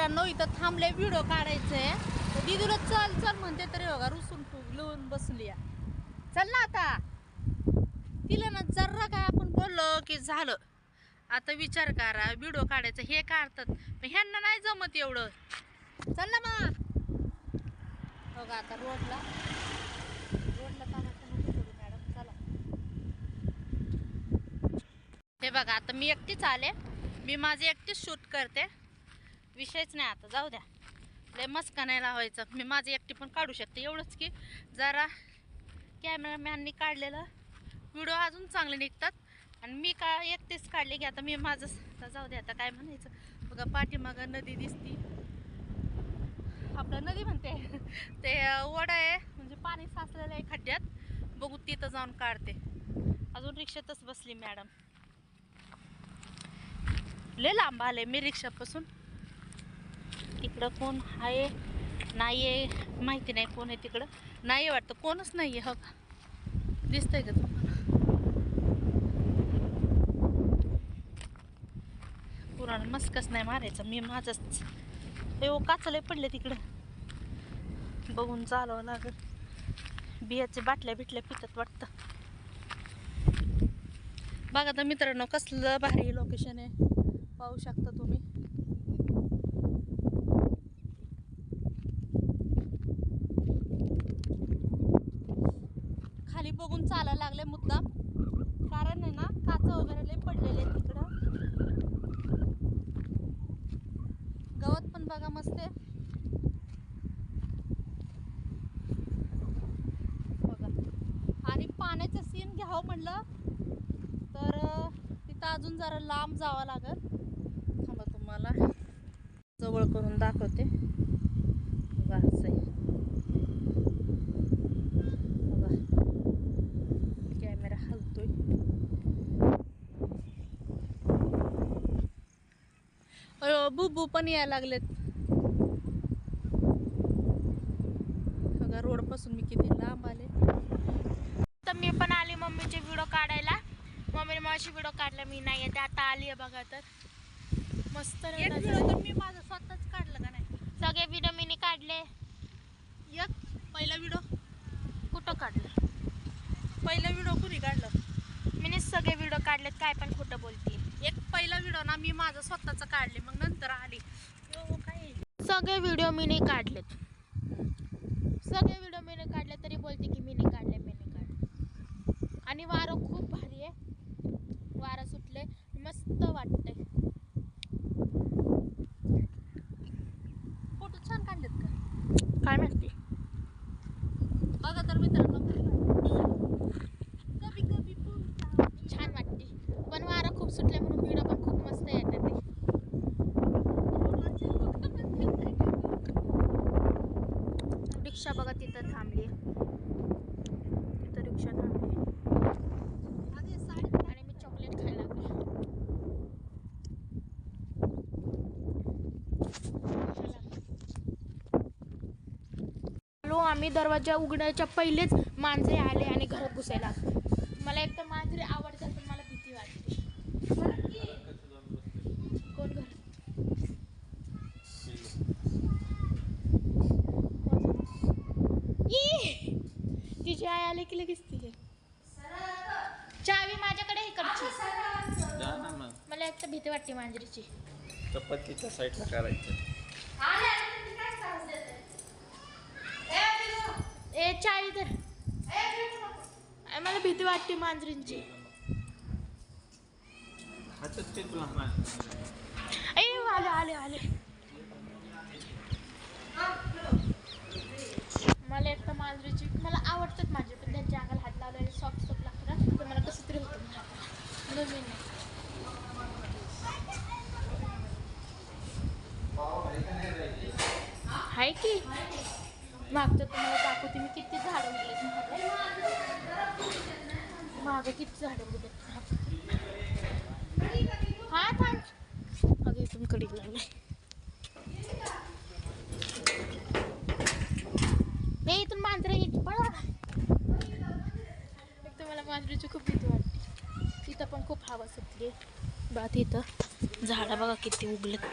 मित्रांनो इथं थांबले व्हिडिओ काढायचे. तर दिदूला चल चल म्हणते तरी बघा रुसून फुगलून बसली चल ना आता. तिला ना जरा काय आपण बोललो की झालं. आता विचार करा व्हिडिओ काढायचं हे काढतात. पण ह्यांना नाही जमत एवढं. चल ना मग. बघा आता रोडला. रोडला मॅडम. चला. हे बघा आता मी एकटीच आले. मी माझे एकटीच शूट करते. विषयच नाही आता जाऊ द्या. लय मस्का नाही लावायचं मी माझं एकटी पण काढू शकते. एवढंच की जरा कॅमेरामॅननी काढलेलं. व्हिडिओ अजून चांगले निघतात. आणि मी का एकटीच काढले की आता मी माझं जाऊ दे आता काय म्हणायचं? बघा पाठीमागं नदी दिसती. आपलं नदी म्हणते. ते ओढा आहे. म्हणजे पाणी साचलेलं आहे खड्ड्यात. बघू तिथं जाऊन काढते. अजून रिक्षातच बसली मॅडम. लय लांब आले मी रिक्षापासून. तिकडं कोण आहे नाही आहे माहिती नाही कोण आहे तिकडं. नाही आहे वाटतं कोणच नाही आहे हो का? दिसतंय का तुम्हाला? पुराण मस्कच नाही मारायचं मी माझंच. हो ओ काचले पडले तिकडं. बघून चालावं लागल. बियाचे बाटल्या बिटल्या पितात वाटतं. बघा तर मित्रांनो कसलं भारी लोकेशन आहे. पाहू शकता तुम्ही. चालायला लागले मुद्दाम कारण आहे ना काच वगैरे लय पडलेले आहेत तिकडं. गवत पण बघा मस्त आहे. बघा. आणि पाण्याचं सीन घ्यावं म्हणलं तर तिथं अजून जरा लांब जावं लागल. थांबा तुम्हाला. जवळ करून दाखवते बघा असं आहे बघा कॅमेरा हलतोय अयो बुबू पण यायला लागलेत. बघा रोडपासून मी किती लांब आले. तर मी पण आली मम्मीचे व्हिडिओ काढायला. मम्मीने माझी व्हिडिओ काढला मी नाही येते. आता आली आहे बघा तर. मस्त एक व्हिडिओ. तर मी माझं स्वतःच काढलं का नाही? सगळे व्हिडिओ मीने काढले. एक पहिला व्हिडिओ कुठं काढलं? पहिला व्हिडिओ कुणी काढलं? मीने सगळे व्हिडिओ काढलेत. काय पण खोटं बोलते. एक पहिला व्हिडिओ ना मी माझं स्वतःच काढले मग नंतर आली. काय? सगळे व्हिडिओ मीने काढलेत. सगळे व्हिडिओ मीने काढले तरी बोलते की मीने काढले मीने काढले. आणि वारं खूप भारी आहे. वारं सुटले मस्त वाटतंय. फोटो छान काढलेत का? काय माहिती बघा तर मित्रांनो कभी कभी बोलता छान वाटते पण वारं खूप सुटले म्हणून व्हिडिओ पण खूप मस्त येतात ते रिक्षा बघा तिथं थांबली तिथं रिक्षा थांबली अरे साडी आणि मी चॉकलेट खायला लागले हॅलो आम्ही दरवाजा उघडायच्या पहिलेच मांजरे आले आणि घरात घुसायला मला एक तर मांजरे आवडतात पण मला भीती वाटते कोण घर? ई! तिची आई आली की लगेच ती चावी माझ्याकडे इकडची ना मग. मला एक तर भीती वाटते मांजरीची. चपातीच्या साईडला करायचं. ए चावी तर मला भीती वाटते मांजरींची. ए आले आले आले. मला एक तर मांजरीची मला आवडतात माझे पण त्यांच्या अंगाला हात लावलेले सॉफ्ट सॉफ्ट लागतं ना तर मला कसं तरी होतं. म्हणून मी नाही. आहे की. मागचं तुम्हाला दाखवते मी किती झाडं गेले मागं. किती झाडं गेले हा थांब. अगे इथून कडी लागलाय नाही इथून मांजरा येत पळा एक तर मला मांजरीची खूप भीती वाटते. तिथं पण खूप हवा सुटली बा तिथं झाडं बघा किती उगलेत.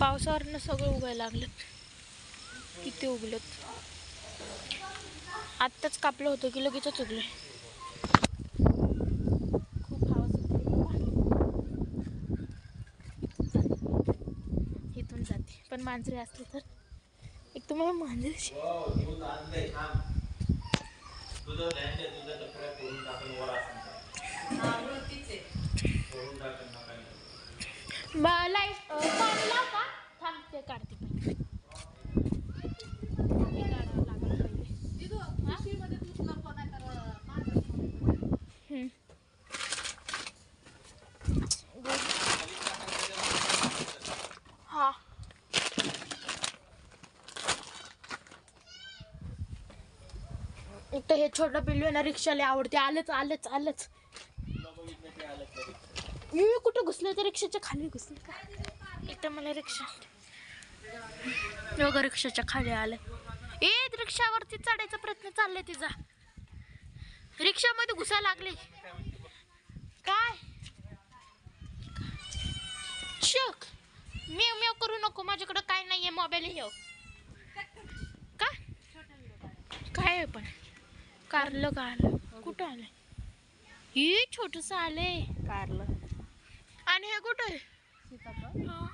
पावसावरनं सगळं उगायला लागलं. किती उगलेत. आत्ताच कापलं होतं की लगेचच उगले. खूप. इथून जाते. पण मांजरे असले तर. एक तर मला लाइट पाणी लाव का? थांबते काढते पहिले. हा? एक तर हे छोटं पिल्लू आहे ना रिक्षाला आवडते. आलंच आलंच आलंच मी कुठं घुसले तर रिक्षाच्या खाली घुसले का? एक तर मला रिक्षा. योग रिक्षाच्या खाली आलं. ए रिक्षावरती चढायचा प्रयत्न चाललाय तिचा. रिक्षामध्ये घुसायला लागले. काय? शक. मेव मेव करू नको. माझ्याकडं काय नाहीये मोबाईल येऊ हो. का? काय पण? कारलं का आलं? कुठं आलं? हे छोटस आलंय. कारलं. आणि हे कुठं? आहे सीताफळ. हा,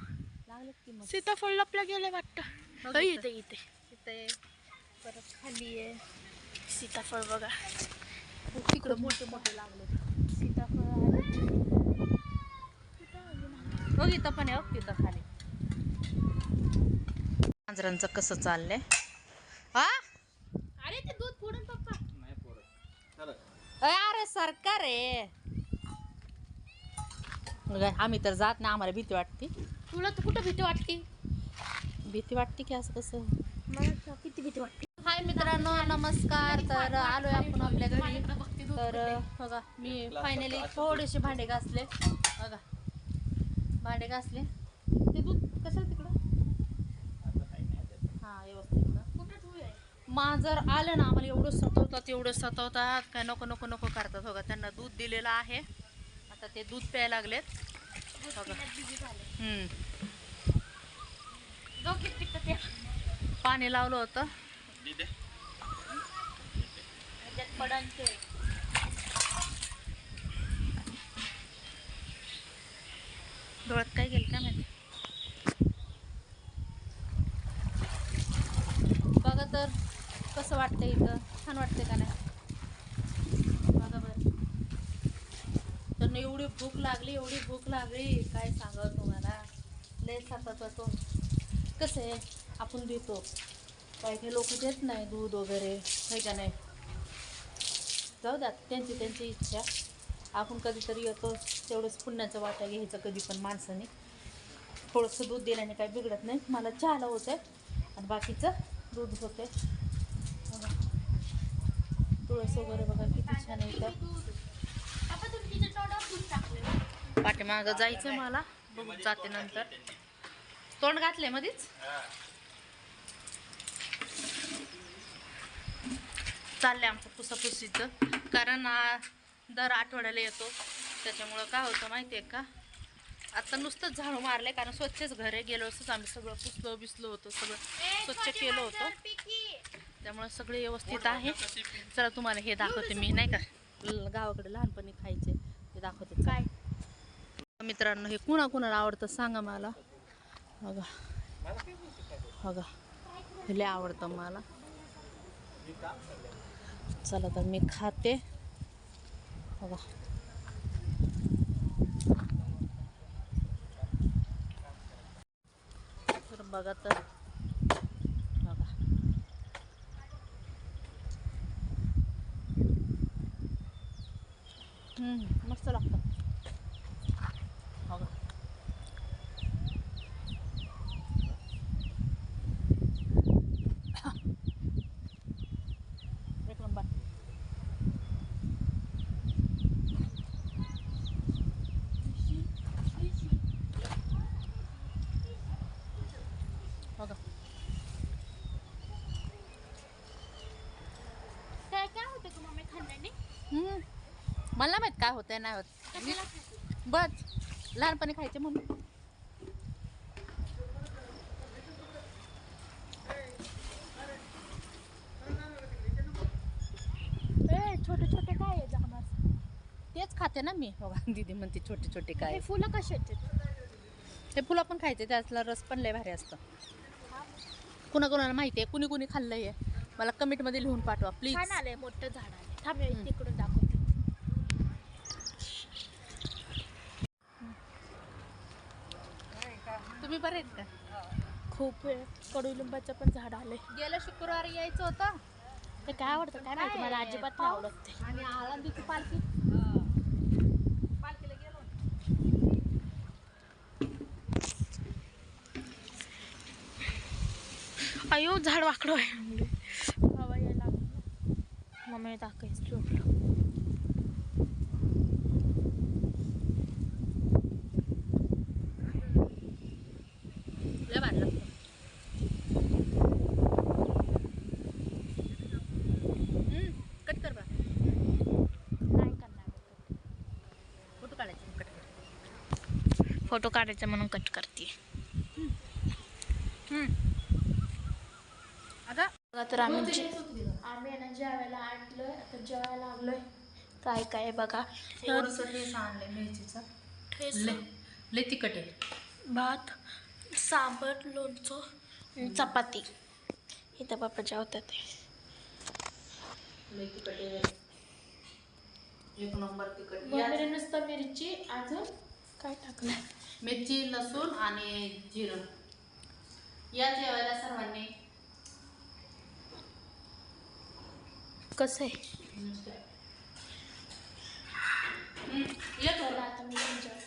लागलं की मग. सीताफळ लपलं गेलं वाटतं. अ, इथं. इथे तिथे परत खाली आहे सीताफळ बघा. तिकडं मोठे मोठे लागले सीताफळ बघ इथं पण आहे बघ तिथं खाली. मांजरांचं कसं चाललंय? हा अरे ते दूध फोडून पप्पा. नाही चला. अरे सरकार आहे. बघा, आम्ही तर जात नाही आम्हाला भीती वाटते. तुला तर कुठं भीती वाटते? भीती वाटते की असं कसं? मला किती भीती वाटते. हाय मित्रांनो नमस्कार. तर आलोय आपण आपल्या घरी. तर. बघा मी फायनली थोडेसे भांडे घासले. बघा. भांडे घासले. ते दूध कसं तिकडं. हा व्यवस्थित. ठेवूया मांजर आलं ना आम्हाला एवढं सतवतात एवढं सतवतात. काय नको नको नको करतात. बघा त्यांना दूध दिलेलं आहे. आता ते दूध प्यायला लागलेत. पाणी लावलं होतं. डोळ्यात काय गेलं काय माहिती बघा तर कसं वाटतंय इथं छान वाटतंय का नाही बघा बरं तर एवढी भूक लागली एवढी भूक लागली. काय सांगावं तुम्हाला? लय सातात तो. कसं आहे? आपण देतो. काही काही लोक देत नाही दूध वगैरे आहे का नाही? जाऊ द्या त्यांची त्यांची इच्छा. आपण कधीतरी येतो तेवढंच पुण्याचा वाटा घ्यायचा कधी पण माणसाने. थोडंसं दूध दिल्याने काही बिघडत नाही. मला चहाला होतं आहे आणि बाकीचं दूध होतं आहे तुळस वगैरे बघा किती छान येतं इथं आपण तुम्ही तिच्या तोंडावर दूध टाकले पाठीमागं जायचं मला. बघू जाते नंतर. तोंड घातले मध्येच चाललंय आमचं पुसापुसीचं. कारण आ, दर आठवड्याला येतो. त्याच्यामुळं काय होतं माहिती आहे का? आता नुसतंच झाडू मारले कारण स्वच्छच घर आहे. गेलो वर्षीच आम्ही सगळं पुसलो बिसलो होतो सगळं स्वच्छ केलं होतं. त्यामुळे सगळे व्यवस्थित आहे. चला तुम्हाला हे दाखवते मी नाही का? गावाकडे लहानपणी खायचे. दाखवते. काय? मित्रांनो हे कुणा कुणाला आवडतं सांगा मला. बघा. बघा. हे लय आवडतं मला. चला तर मी खाते. बघा. तर बघा तर हम्म, मस्त लागतं बघा एक नंबर बघा काय मला माहीत काय होत नाही होत. बस लहानपणी खायचे मम्मी. छोटे छोटे काय आहे तेच खाते ना मी. बघा दीदी म्हणते छोटे छोटे काय फुलं कसे ते फुलं पण खायचे त्यातला रस पण लय भारी असतं. कुणा कुणाला माहिती आहे कुणी कुणी खाल्लंय मला कमेंटमध्ये लिहून पाठवा प्लीज. मोठं झाड आहे थांबे तिकडून दाखव बरे आहेत का खूप वेळ. कडुलिंबाचं पण झाड आलंय. गेल्या शुक्रवारी यायचं होतं? ते काय आवडतं? काय माहिती? मला अजिबात नाही आवडत ते. आणि आळंदीची पालखी? पालखीला गेलो अयो झाड वाकडं आहे हवा यायला लागली मम्मी दाखवायचं झोपलं लय भारी लागतं हम्म, कट कर बा नाही करणार फोटो काढायचे कट कर फोटो काढायचा म्हणून कट करते बघा तर आम्ही आम्ही ना जेवायला आणलोय. आता जेवायला लागलोय काय काय बघा. लय तिखट आहे. भात सांबर लोणचं चपाती. इथं बाप्पा जेवतात. ते लय तिखट आहे. एक नंबर तिखट. नुसतं मिरची अजून काय टाकलं मिरची लसूण आणि जिरं या जेवायला सर्वांनी कसं आहे हम्म, ये चला आता मी पण जेवते.